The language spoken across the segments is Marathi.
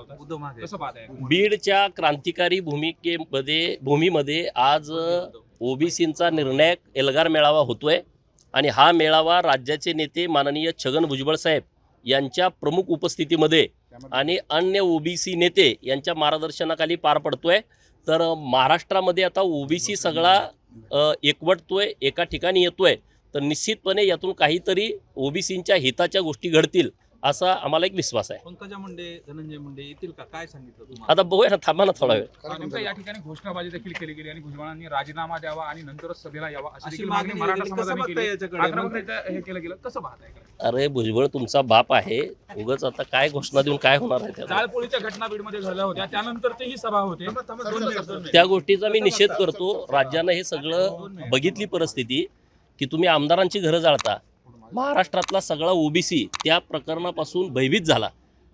होता. उद्धव महागाई कसं पाहताय? बीडच्या क्रांतिकारी भूमिकेमध्ये भूमीमध्ये आज ओबीसींचा निर्णायक एल्गार मेळावा होतोय आणि हा मेळावा राज्याचे नेते माननीय छगन भुजबळ साहेब यांच्या प्रमुख उपस्थितीमध्ये आणि अन्य ओबीसी नेते यांच्या मार्गदर्शनाखाली पार पडतोय. तर महाराष्ट्रामध्ये आता ओबीसी सगळा एकवटतोय एका ठिकाणी येतोय. तर निश्चितपणे यातून काहीतरी ओबीसींच्या हिताच्या गोष्टी घडतील. असा आम्हाला एक विश्वास आहे. पंकजा मुंडे धनंजय मुंडे येतील का? काय सांगितलं तुम्हाला? आता बघूया ना थांबा ना थोडा वेळ. नेमकं या ठिकाणी घोषणाबाजी देखील केली गेली आणि भुजबळांनी राजीनामा द्यावा आणि नंतरच सभेला यावा अशी देखील मागणी मराठा. कसं समाजाने बघताय केली. याच्याकडे? आक्रमक इथं हे केलं गेलं. कसं पाहताय अरे भुजबळ तुमचा बाप आहे. उगाच आता काय घोषणा देऊन काय होणार आहे त्याला? जाळपोळीच्या घटना बीडमध्ये झाल्या होत्या. त्यानंतर तेही सभा होते. दोन दिवस, दोन मिनिट. त्या गोष्टीचा मी निषेध करतो. राज्यानं हे सगळं बघितली परिस्थिती की तुम्ही आमदारांची घरं जाळता. महाराष्ट्रातला सगळा ओबीसी त्या प्रकरणापासून भयभीत झाला.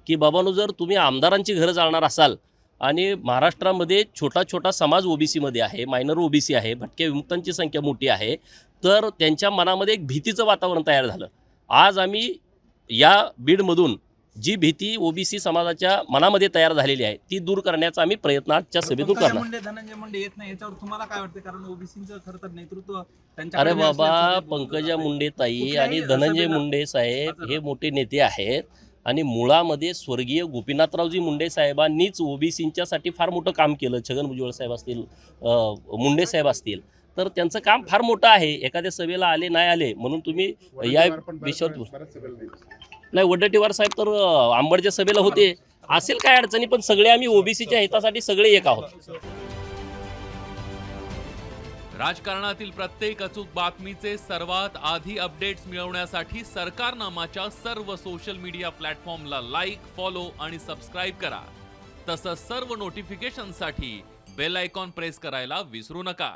की बाबांनो जर तुम्ही आमदारांची घरं जाळणार असाल आणि महाराष्ट्रामध्ये छोटा छोटा समाज ओबीसीमध्ये आहे मायनर ओबीसी आहे भटक्या विमुक्तांची संख्या मोठी आहे तर त्यांच्या मनामध्ये एक भीतीचं वातावरण तयार झालं. आज आम्ही या बीडमधून जी भीती ओबीसी समाजाच्या मनामध्ये तयार झालेली आहे ती दूर करण्याचा आम्ही प्रयत्न आजच्या सभेतून करणार. मुंडे धनंजय मुंडे येत नाही याच्यावर तुम्हाला काय वाटतं? कारण ओबीसीचं खरं तर नेतृत्व अरे बाबा पंकजा मुंडे ताई आणि धनंजय मुंडे साहेब हे मोठे नेते आहेत आणि मुळामध्ये स्वर्गीय गोपीनाथरावजी मुंडे साहेबांनीच ओबीसींच्यासाठी फार मोठं काम केलं. छगन भुजबळ साहेब असतील मुंडे साहेब असतील. तर त्यांचं काम फार मोठं आहे. एखाद्या सभेला आले नाही आले म्हणून तुम्ही या विषयावर नाही वडट्टीवार साहेब तर आंबडच्या सभेला होते. असेल काय अडचणी पण सगळे आम्ही ओबीसीच्या हितासाठी सगळे एक आहोत. राजकारणातील प्रत्येक अचूक बातमीचे सर्वात आधी अपडेट्स मिळवण्यासाठी सरकारनामाच्या सर्व सोशल मीडिया प्लॅटफॉर्मला लाईक फॉलो आणि सबस्क्राईब करा. तसंच सर्व नोटिफिकेशनसाठी बेल आयकॉन प्रेस करायला विसरू नका.